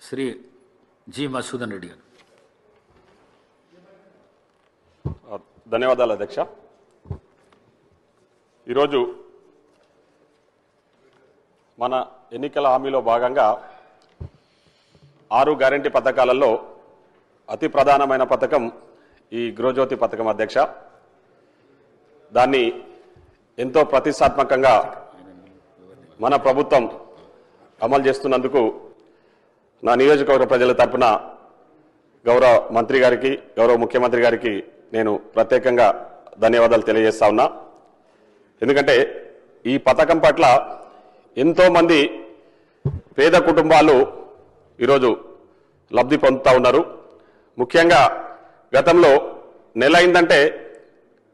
Shri G Masudan Reddy గారు. ధన్యవాదాలు అధ్యక్ష. ఈరోజు మన ఎన్నికల హామీలో భాగంగా ఆరు గ్యారంటీ పథకాలలో అతి ప్రధానమైన పథకం ఈ గృహజ్యోతి పథకం అధ్యక్ష. దాన్ని ఎంతో ప్రతిష్టాత్మకంగా మన ప్రభుత్వం అమలు చేస్తున్నందుకు నా నియోజకవర్గ ప్రజల తరపున గౌరవ మంత్రి గారికి గౌరవ ముఖ్యమంత్రి గారికి నేను ప్రత్యేకంగా ధన్యవాదాలు తెలియజేస్తా ఉన్నా. ఎందుకంటే ఈ పథకం పట్ల ఎంతోమంది పేద కుటుంబాలు ఈరోజు లబ్ధి పొందుతూ ఉన్నారు. ముఖ్యంగా గతంలో నెల అయిందంటే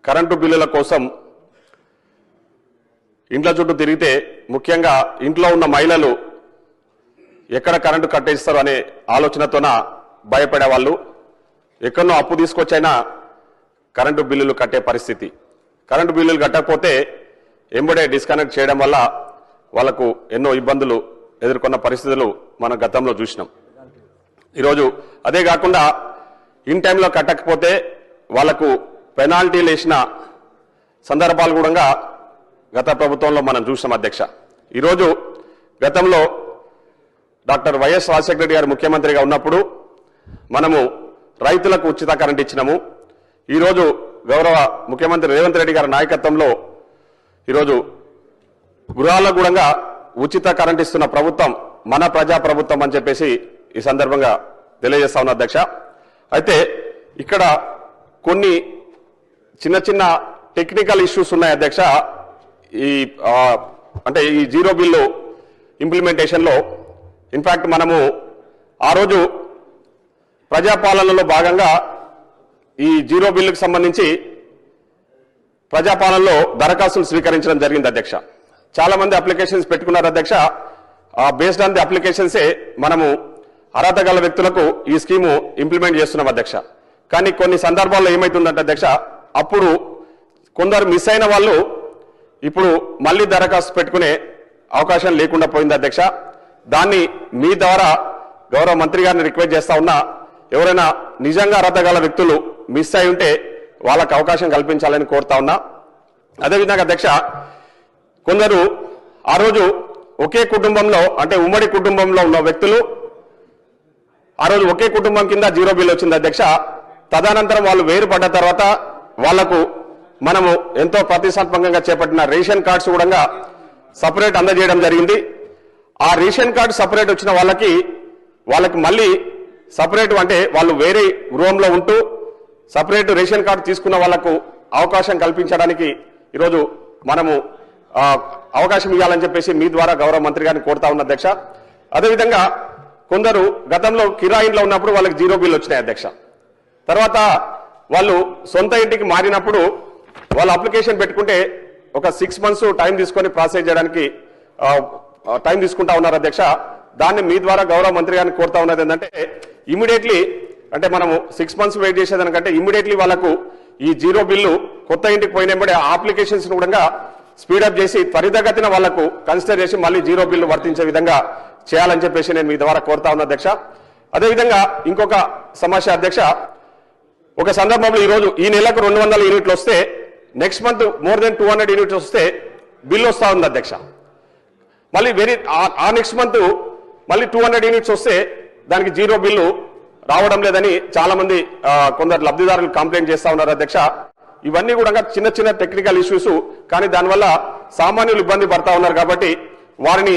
కరెంటు బిల్లుల కోసం ఇంట్ల చుట్టూ తిరిగితే ముఖ్యంగా ఇంట్లో ఉన్న మహిళలు ఎక్కడ కరెంటు కట్టేస్తారు అనే ఆలోచనతోన భయపడేవాళ్ళు ఎక్కడనో అప్పు తీసుకొచ్చైనా కరెంటు బిల్లులు కట్టే పరిస్థితి. కరెంటు బిల్లులు కట్టకపోతే ఎంబడే డిస్కనెక్ట్ చేయడం వల్ల వాళ్ళకు ఎన్నో ఇబ్బందులు ఎదుర్కొన్న పరిస్థితులు మనం గతంలో చూసినాం. ఈరోజు అదే కాకుండా ఇన్ టైంలో కట్టకపోతే వాళ్ళకు పెనాల్టీలు వేసిన సందర్భాలు కూడా గత ప్రభుత్వంలో మనం చూసినాం అధ్యక్ష. ఈరోజు గతంలో డాక్టర్ వైఎస్ రాజశేఖర రెడ్డి గారు ముఖ్యమంత్రిగా ఉన్నప్పుడు మనము రైతులకు ఉచిత కరెంట్ ఇచ్చినాము. ఈరోజు గౌరవ ముఖ్యమంత్రి రేవంత్ రెడ్డి గారి నాయకత్వంలో ఈరోజు గృహాల్లో కూడా ఉచిత కరెంట్ ఇస్తున్న ప్రభుత్వం మన ప్రజా ప్రభుత్వం అని చెప్పేసి ఈ సందర్భంగా తెలియజేస్తా ఉన్నా అధ్యక్ష. అయితే ఇక్కడ కొన్ని చిన్న చిన్న టెక్నికల్ ఇష్యూస్ ఉన్నాయి అధ్యక్ష. ఈ అంటే ఈ జీరో బిల్లు ఇంప్లిమెంటేషన్లో ఇన్ఫాక్ట్ మనము ఆ రోజు ప్రజాపాలనలో భాగంగా ఈ జీరో బిల్లుకు సంబంధించి ప్రజాపాలనలో దరఖాస్తులు స్వీకరించడం జరిగింది అధ్యక్ష. చాలామంది అప్లికేషన్స్ పెట్టుకున్నారు అధ్యక్ష. బేస్డ్ ఆన్ ది అప్లికేషన్సే మనము అర్హత గల వ్యక్తులకు ఈ స్కీము ఇంప్లిమెంట్ చేస్తున్నాం అధ్యక్ష. కానీ కొన్ని సందర్భాల్లో ఏమైతుందంటే అధ్యక్ష అప్పుడు కొందరు మిస్ అయిన వాళ్ళు ఇప్పుడు మళ్ళీ దరఖాస్తు పెట్టుకునే అవకాశం లేకుండా పోయింది అధ్యక్ష. దాన్ని మీ ద్వారా గౌరవ మంత్రి గారిని రిక్వెస్ట్ చేస్తా ఉన్నా ఎవరైనా నిజంగా అర్హత గల వ్యక్తులు మిస్ అయి ఉంటే వాళ్ళకు అవకాశం కల్పించాలని కోరుతా ఉన్నా. అదేవిధంగా అధ్యక్ష కొందరు ఆ రోజు ఒకే కుటుంబంలో అంటే ఉమ్మడి కుటుంబంలో ఉన్న వ్యక్తులు ఆ రోజు ఒకే కుటుంబం కింద జీరో బిల్ వచ్చింది అధ్యక్ష. తదనంతరం వాళ్ళు వేరుపడ్డ తర్వాత వాళ్ళకు మనము ఎంతో ప్రతిష్టాత్మకంగా చేపట్టిన రేషన్ కార్డ్స్ కూడా సపరేట్ అందజేయడం జరిగింది. ఆ రేషన్ కార్డు సపరేట్ వచ్చిన వాళ్ళకి వాళ్ళకి మళ్ళీ సపరేట్ అంటే వాళ్ళు వేరే గృహంలో ఉంటూ సపరేట్ రేషన్ కార్డు తీసుకున్న వాళ్ళకు అవకాశం కల్పించడానికి ఈరోజు మనము అవకాశం ఇవ్వాలని చెప్పేసి మీ ద్వారా గౌరవ మంత్రి గారిని కోరుతా ఉన్న అధ్యక్ష. అదేవిధంగా కొందరు గతంలో కిరాయిన్లో ఉన్నప్పుడు వాళ్ళకి జీరో బిల్ వచ్చినాయి అధ్యక్ష. తర్వాత వాళ్ళు సొంత ఇంటికి మారినప్పుడు వాళ్ళు అప్లికేషన్ పెట్టుకుంటే ఒక సిక్స్ మంత్స్ టైం తీసుకొని ప్రాసెస్ చేయడానికి టైం తీసుకుంటా ఉన్నారు అధ్యక్ష. దాన్ని మీ ద్వారా గౌరవ మంత్రి గారిని కోరుతా ఉన్నది ఏంటంటే ఇమీడియట్లీ అంటే మనము సిక్స్ మంత్స్ వెయిట్ చేసేదానికంటే ఇమీడియట్లీ వాళ్ళకు ఈ జీరో బిల్లు కొత్త ఇంటికి పోయినప్పుడే ఆ అప్లికేషన్స్ కూడా స్పీడప్ చేసి త్వరితగతిన వాళ్ళకు కన్సిడర్ చేసి మళ్ళీ జీరో బిల్లు వర్తించే విధంగా చేయాలని చెప్పేసి నేను మీ ద్వారా కోరుతా ఉన్నా అధ్యక్ష. అదేవిధంగా ఇంకొక సమస్య అధ్యక్ష ఒక సందర్భంలో ఈరోజు ఈ నెలకు రెండు వందల యూనిట్లు వస్తే next month more than two hundred units వస్తే బిల్ వస్తా ఉంది అధ్యక్ష. మళ్ళీ వెరీ ఆ- నెక్స్ట్ మంత్ మళ్ళీ టూ హండ్రెడ్ యూనిట్స్ వస్తే దానికి జీరో బిల్లు రావడం లేదని చాలా మంది కొందరు లబ్ధిదారులు కంప్లైంట్ చేస్తా ఉన్నారు అధ్యక్ష. ఇవన్నీ కూడా చిన్న చిన్న టెక్నికల్ ఇష్యూస్ కానీ దానివల్ల సామాన్యులు ఇబ్బంది పడతా ఉన్నారు కాబట్టి వారిని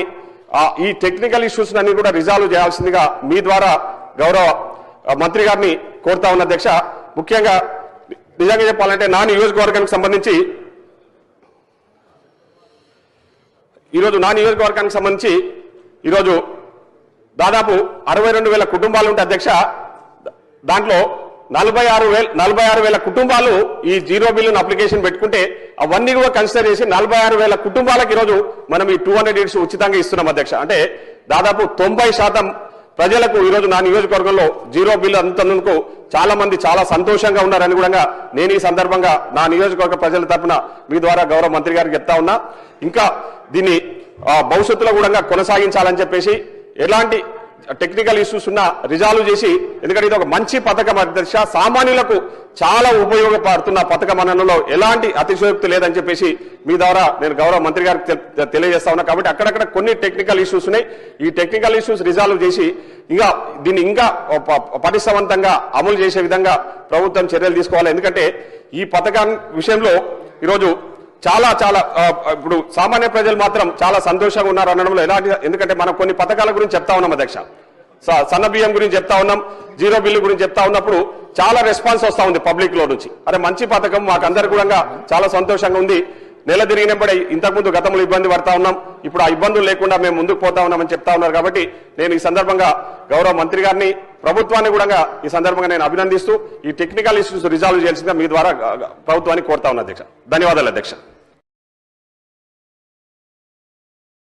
ఈ టెక్నికల్ ఇష్యూస్ అన్ని కూడా రిజాల్వ్ చేయాల్సిందిగా మీ ద్వారా గౌరవ మంత్రి గారిని కోరుతా ఉన్న అధ్యక్ష. ముఖ్యంగా నిజంగా చెప్పాలంటే నా నియోజకవర్గానికి సంబంధించి ఈరోజు నా నియోజకవర్గానికి సంబంధించి ఈరోజు దాదాపు అరవై రెండు వేల కుటుంబాలు ఉంటే అధ్యక్ష దాంట్లో నలభై ఆరు వేల నలభై ఆరు వేల కుటుంబాలు ఈ జీరో బిల్లును అప్లికేషన్ పెట్టుకుంటే అవన్నీ కూడా కన్సిడర్ చేసి నలభై ఆరు వేల కుటుంబాలకు ఈరోజు మనం ఈ టూ హండ్రెడ్ యూనిట్స్ ఉచితంగా ఇస్తున్నాం అధ్యక్ష. అంటే దాదాపు తొంభై శాతం ప్రజలకు ఈరోజు నా నియోజకవర్గంలో జీరో బిల్లు అందుతున్నందుకు చాలా మంది చాలా సంతోషంగా ఉన్నారని కూడా నేను ఈ సందర్భంగా నా నియోజకవర్గ ప్రజల తరపున మీ ద్వారా గౌరవ మంత్రి గారికి చెప్తా ఉన్నా. ఇంకా దీన్ని భవిష్యత్తులో కూడా కొనసాగించాలని చెప్పేసి ఎలాంటి టెక్నికల్ ఇష్యూస్ ఉన్న రిజాల్వ్ చేసి ఎందుకంటే ఇది ఒక మంచి పథకం అధ్యక్ష సామాన్యులకు చాలా ఉపయోగపడుతున్న పథకం అనడంలో ఎలాంటి అతిశయోక్తి లేదని చెప్పేసి మీ ద్వారా నేను గౌరవ మంత్రి గారికి తెలియజేస్తా ఉన్నా. కాబట్టి అక్కడక్కడ కొన్ని టెక్నికల్ ఇష్యూస్ ఉన్నాయి. ఈ టెక్నికల్ ఇష్యూస్ రిజాల్వ్ చేసి ఇంకా దీన్ని ఇంకా పటిష్టవంతంగా అమలు చేసే విధంగా ప్రభుత్వం చర్యలు తీసుకోవాలి. ఎందుకంటే ఈ పథకం విషయంలో ఈరోజు చాలా చాలా ఇప్పుడు సామాన్య ప్రజలు మాత్రం చాలా సంతోషంగా ఉన్నారు అనడంలో ఎలాంటి ఎందుకంటే మనం కొన్ని పథకాల గురించి చెప్తా ఉన్నాం అధ్యక్ష. స- సన్న బియ్యం గురించి చెప్తా ఉన్నాం జీరో బిల్లు గురించి చెప్తా ఉన్నప్పుడు చాలా రెస్పాన్స్ వస్తూ ఉంది పబ్లిక్లో నుంచి. అరే మంచి పథకం మాకు కూడా చాలా సంతోషంగా ఉంది. నెల తిరిగినప్పుడే ఇంతకుముందు గతంలో ఇబ్బంది పడతా ఉన్నాం. ఇప్పుడు ఆ ఇబ్బందులు లేకుండా మేము ముందుకు పోతా ఉన్నామని చెప్తా ఉన్నారు కాబట్టి నేను ఈ సందర్భంగా గౌరవ మంత్రి గారిని ప్రభుత్వాన్ని కూడా ఈ సందర్భంగా నేను అభినందిస్తూ ఈ టెక్నికల్ ఇష్యూస్ రిజాల్వ్ చేయాల్సిందిగా మీ ద్వారా ప్రభుత్వాన్ని కోరుతా ఉన్నా అధ్యక్ష. ధన్యవాదాలు అధ్యక్ష.